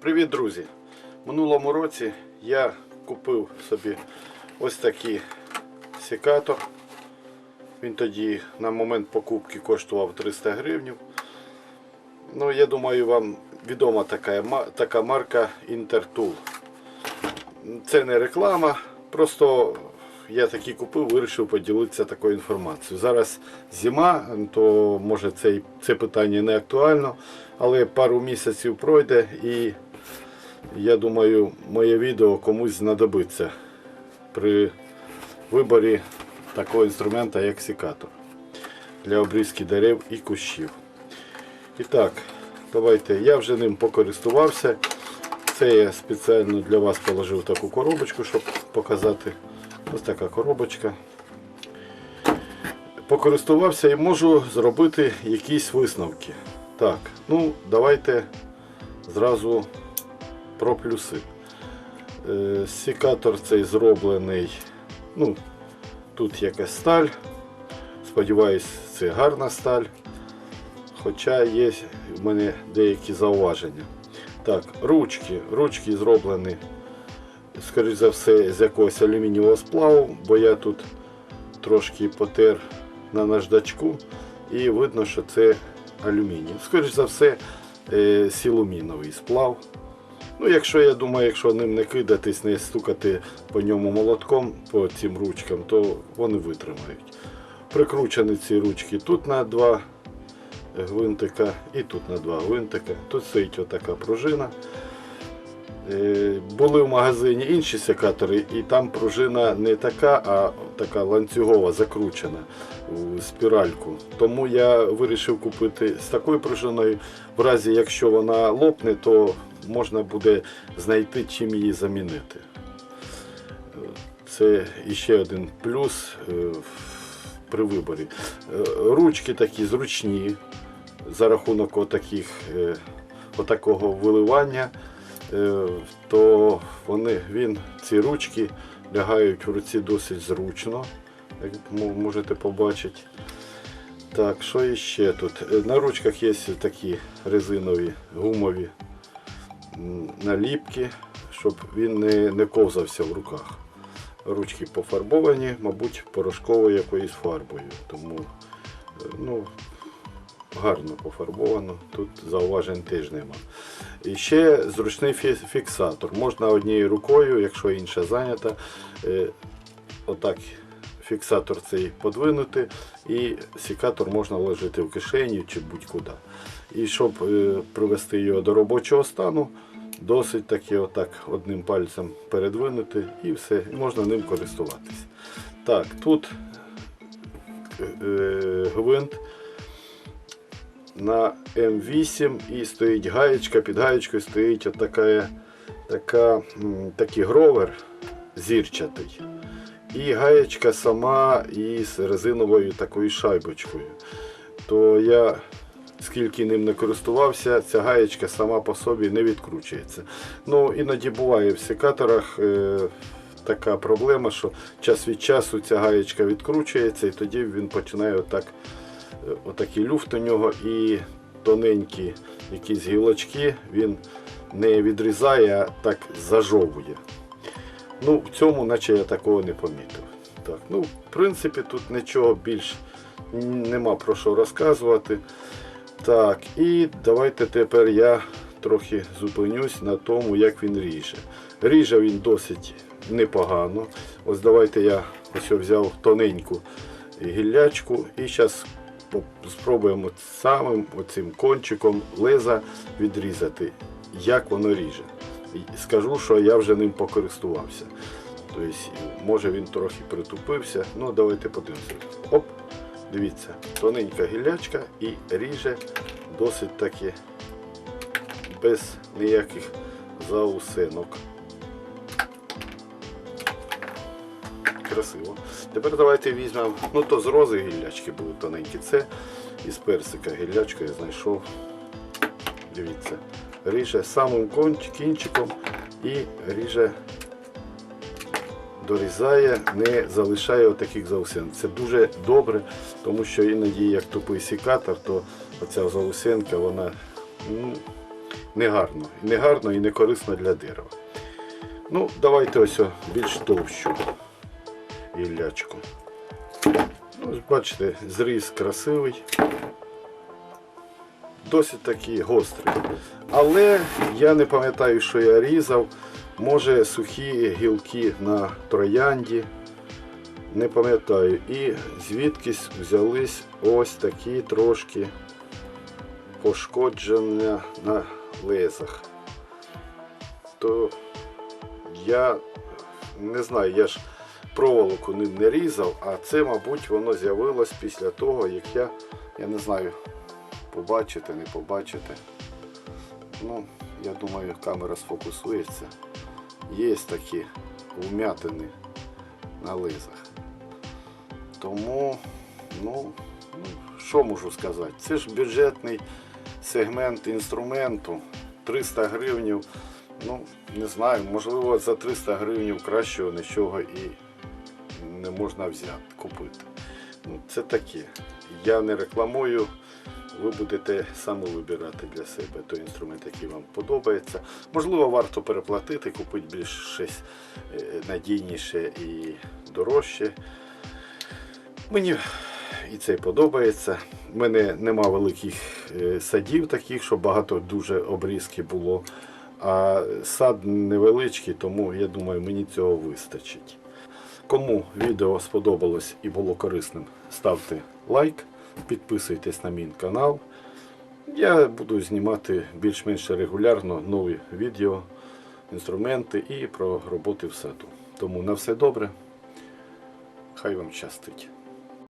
Привіт, друзі! Минулому році я купив собі ось такий секатор. Він тоді на момент покупки коштував 300 гривень. Ну, я думаю, вам відома така, така марка Intertool. Це не реклама, просто я такий купив, вирішив поділитися такою інформацією. Зараз зима, то може це, це питання не актуально, але пару місяців пройде і я думаю, моє відео комусь знадобиться при виборі такого інструмента, як секатор для обрізки дерев і кущів. І так, давайте я вже ним покористувався. Це я спеціально для вас положив таку коробочку, щоб показати. Ось така коробочка. Покористувався і можу зробити якісь висновки. Так, ну давайте зразу про плюси. Е, Секатор цей зроблений. Ну, тут якась сталь. Сподіваюсь, це гарна сталь. Хоча є в мене деякі зауваження. Так, ручки. Ручки зроблені, скоріш за все, з якогось алюмінієвого сплаву, бо я тут трошки потер на наждачку і видно, що це алюміній. Скоріш за все, е, силуміновий сплав. Ну, якщо я думаю, якщо ним не кидатись, не стукати по ньому молотком, по цим ручкам, то вони витримають. Прикручені ці ручки тут на два гвинтика і тут на два гвинтика. Тут стоїть отака пружина. Е, Були в магазині інші секатори, і там пружина не така, а така ланцюгова, закручена у спіральку. Тому я вирішив купити з такою пружиною. В разі, якщо вона лопне, то можна буде знайти чим її замінити. Це іще один плюс е, при виборі. Е, Ручки такі зручні за рахунок отаких, е, отакого виливання, то вони, він, ці ручки лягають в руці досить зручно, як мо- можете побачити. Так, що іще тут? На ручках є такі резинові гумові наліпки, щоб він не, не ковзався в руках. Ручки пофарбовані, мабуть, порошковою якоюсь фарбою. Тому е, ну, гарно пофарбовано, тут зауважень теж нема. І ще зручний фіксатор. Можна однією рукою, якщо інша зайнята, е, отак фіксатор цей подвинути і секатор можна вложити в кишеню чи будь-куди. І щоб е, привести його до робочого стану, досить таки отак одним пальцем передвинути і все, і можна ним користуватись. Так, тут е, гвинт на М8 і стоїть гаєчка, під гаєчкою стоїть отака, така, такий гровер зірчатий. І гаєчка сама із резиновою такою шайбочкою. То я скільки ним не користувався, ця гаєчка сама по собі не відкручується. Ну, іноді буває в секаторах е, така проблема, що час від часу ця гаєчка відкручується і тоді він починає отак Е, отакий люфт у нього і тоненькі якісь гілочки він не відрізає, а так зажовує. Ну, в цьому, наче я такого не помітив. Так, ну, в принципі, тут нічого більш нема про що розказувати. Так, і давайте тепер я трохи зупинюсь на тому, як він ріже. Ріже він досить непогано. Ось давайте я ось взяв тоненьку гіллячку і зараз спробуємо самим оцим кончиком леза відрізати, як воно ріже. Скажу, що я вже ним покористувався. Тобто, може він трохи притупився. Ну, давайте подивимося. Оп, дивіться, тоненька гіллячка і ріже досить таки без ніяких заусенок. Красиво. Тепер давайте візьмемо, ну то з рози гіллячки були тоненькі. Це із персика гіллячка я знайшов. Дивіться, ріже самим кінчиком і ріже, дорізає, не залишає отаких заусен. Це дуже добре, тому що іноді як тупий секатор, то оця заусенка, вона ну, негарно. Негарно і не корисно для дерева. Ну, давайте ось більш товщу гіллячку. Ну, ось бачите, зріз красивий. Досить такий гострий. Але я не пам'ятаю, що я різав. Може сухі гілки на троянді. Не пам'ятаю. І звідкись взялись ось такі трошки пошкодження на лезах. То я не знаю, я ж проволоку ним не різав, а це, мабуть, воно з'явилось після того, як я, я не знаю, побачите, не побачите. Ну, я думаю, камера сфокусується. Є такі вмятини на лизах. Тому, ну, ну, що можу сказати? Це ж бюджетний сегмент інструменту. 300 гривнів. Ну, не знаю, можливо, за 300 гривень кращого нічого і не можна взяти, купити. Ну, це таке. Я не рекламую. Ви будете саме вибирати для себе той інструмент, який вам подобається. Можливо, варто переплатити, купити більш щось е, надійніше і дорожче. Мені і це подобається. У мене нема великих е, садів таких, щоб багато дуже обрізки було. А сад невеличкий, тому я думаю, мені цього вистачить. Кому відео сподобалось і було корисним, ставте лайк, підписуйтесь на мій канал. Я буду знімати більш-менш регулярно нові відео, інструменти і про роботи в саду. Тому на все добре. Хай вам щастить.